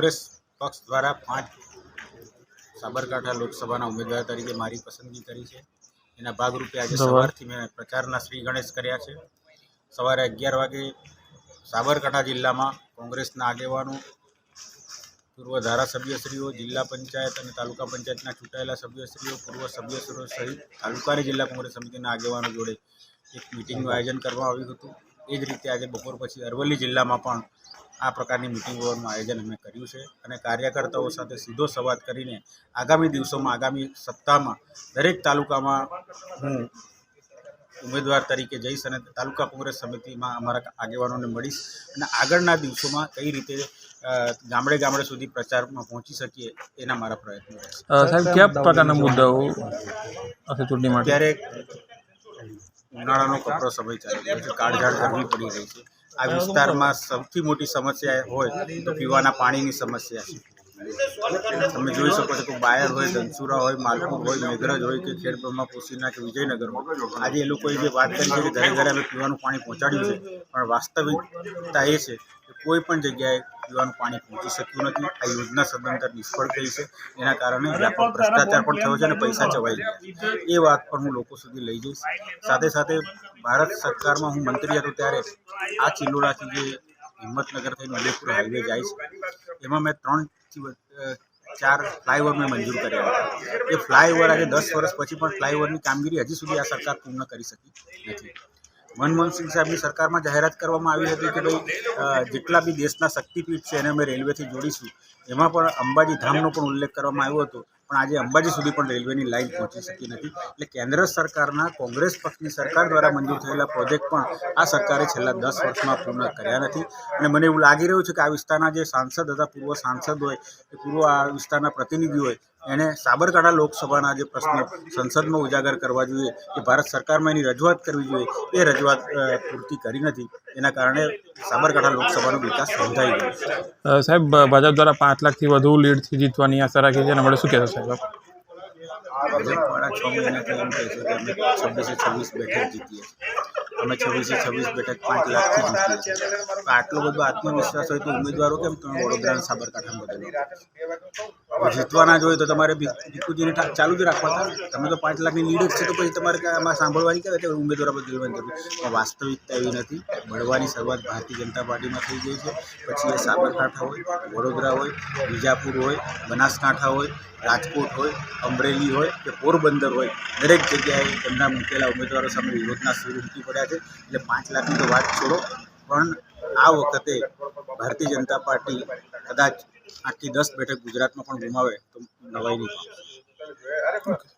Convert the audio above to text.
કોંગ્રેસ પક્ષ દ્વારા પાંચ સાબરકાંઠા લોકસભાના ઉમેદવાર તરીકે મારી પસંદગી કરી છે. એના ભાગરૂપે આજે સવારથી મેં પ્રચારના શ્રી ગણેશ કર્યા છે. સવારે અગિયાર વાગે સાબરકાંઠા જિલ્લામાં કોંગ્રેસના આગેવાનો પૂર્વ ધારાસભ્યશ્રીઓ જિલ્લા પંચાયત અને તાલુકા પંચાયતના ચૂંટાયેલા સભ્યશ્રીઓ પૂર્વ સભ્યશ્રીઓ સહિત તાલુકાની જિલ્લા કોંગ્રેસ સમિતિના આગેવાનો જોડે એક મિટિંગનું આયોજન કરવામાં આવ્યું હતું. એ જ રીતે આજે બપોર પછી અરવલ્લી જિલ્લામાં પણ આ પ્રકારની મિટિંગોનું આયોજન અમે કર્યું છે અને કાર્યકર્તાઓ સાથે સીધો સંવાદ કરીને આગામી દિવસોમાં આગામી સપ્તાહમાં દરેક તાલુકામાં હું ઉમેદવાર તરીકે જઈશ અને તાલુકા કોંગ્રેસ સમિતિમાં અમારા આગેવાનોને મળીશ અને આગળના દિવસોમાં કઈ રીતે ગામડે ગામડે સુધી પ્રચારમાં પહોંચી શકીએ એના મારા પ્રયત્નો રહેશે. સાહેબ કયા પ્રકારના મુદ્દાઓ ચૂંટણી માટે? અત્યારે ઉનાળાનો કપરો સમય ચાલી રહ્યો છે કાળઝાળ ગરમી પડી રહી છે. આ વિસ્તારમાં સૌથી મોટી સમસ્યા હોય તો પીવાના પાણીની સમસ્યા છે. તમે જોઈ શકો છો કે બાયર હોય ધનસુરા હોય માલપુર હોય મેઘરજ હોય કે ખેડબ્રહ્મા પોશીના કે વિજયનગર હોય આજે એ લોકોએ જે વાત કરી છે કે ઘરે ઘરે અમે પીવાનું પાણી પહોંચાડ્યું છે. પણ વાસ્તવિકતા એ છે કોઈ પણ જગ્યાએ પીવાનું પાણી પહોંચી શક્યું નથી. આ યોજના સદંતર નિષ્ફળ થઈ છે. એના કારણે વ્યાપક ભ્રષ્ટાચાર પણ થયો છે અને પૈસા ચવાઈ ગયા એ વાત પણ હું લોકો સુધી લઈ જઈશ. સાથે સાથે ભારત સરકારમાં હું મંત્રી હતો ત્યારે આ ચિલોડાથી જે હિંમતનગર થઈને ઉદયપુર હાઈવે જાય છે એમાં મેં ત્રણ ચાર ફ્લાયઓવર મેં મંજૂર કર્યા હતા. એ ફ્લાયઓવર આજે દસ વર્ષ પછી પણ ફ્લાયઓવરની કામગીરી હજી સુધી આ સરકાર પૂર્ણ કરી શકી નથી. મનમોહનસિંહ સાહેબની સરકારમાં જાહેરાત કરવામાં આવી હતી કે ભાઈ જેટલા બી દેશના શક્તિપીઠ છે એને અમે રેલવેથી જોડીશું. એમાં પણ અંબાજી ધામનો પણ ઉલ્લેખ કરવામાં આવ્યો હતો. પણ આજે અંબાજી સુધી પણ રેલવેની લાઈન પહોંચી શકી નથી. એટલે કેન્દ્ર સરકારના, કોંગ્રેસ પક્ષની સરકાર દ્વારા મંજૂર થયેલા પ્રોજેક્ટ પણ આ સરકારે છેલ્લા દસ વર્ષમાં પૂર્ણ કર્યા નથી. અને મને એવું લાગી રહ્યું છે કે આ વિસ્તારના જે સાંસદ હતા, પૂર્વ સાંસદ હોય કે પૂર્વ આ વિસ્તારના પ્રતિનિધિ હોય એણે સાબરકાંઠા લોકસભાના જે પ્રશ્નો સંસદમાં ઉજાગર કરવા જોઈએ કે ભારત સરકારમાં એની રજૂઆત કરવી જોઈએ એ રજૂઆત પૂર્તિ કરી નથી. એના કારણે સાબરકાંઠા લોકસભાનો વિકાસ સમજાઈ ગયો. સાહેબ ભાજપ દ્વારા પાંચ લાખથી વધુ લીડથી જીતવાની આશા રાખી છે અને આપણે શું કહેશો સાહેબ ભાજપ ભાજપવાળા છ મહિનાથી એમ કહે છે કે અમે છવ્વીસે છવ્વીસ બેઠક જીતીએ અમે છવ્વીસે છવ્વીસ બેઠક પાંચ લાખથી જીતી તો આટલો બધો આત્મવિશ્વાસ હોય તો ઉમેદવારો કેમ તમે વડોદરાના સાબરકાંઠામાં બદલો જીતવાના જ હોય તો તમારે ભીખુજીને ચાલુ જ રાખવા તમે તો પાંચ લાખની લીડ જ છે તો પછી તમારે આમાં સાંભળવાની કહેવાય કે ઉમેદવારો બદલવાની જરૂર વાસ્તવિકતા એવી નથી. મળવાની શરૂઆત ભારતીય જનતા પાર્ટીમાં થઈ ગઈ છે. પછી એ સાબરકાંઠા હોય, વડોદરા હોય, વિજાપુર હોય, બનાસકાંઠા હોય, રાજકોટ હોય, અમરેલી હોય કે પોરબંદર હોય, દરેક જગ્યાએ તેમના મૂકેલા ઉમેદવારો સામે વિરોધના સૂર ઉમટી પડ્યા છે. એટલે પાંચ લાખની તો વાત છોડો, પણ આ વખતે ભારતીય જનતા પાર્ટી કદાચ આઠથી દસ બેઠક ગુજરાતમાં પણ ગુમાવે તો નવાઈ નહીં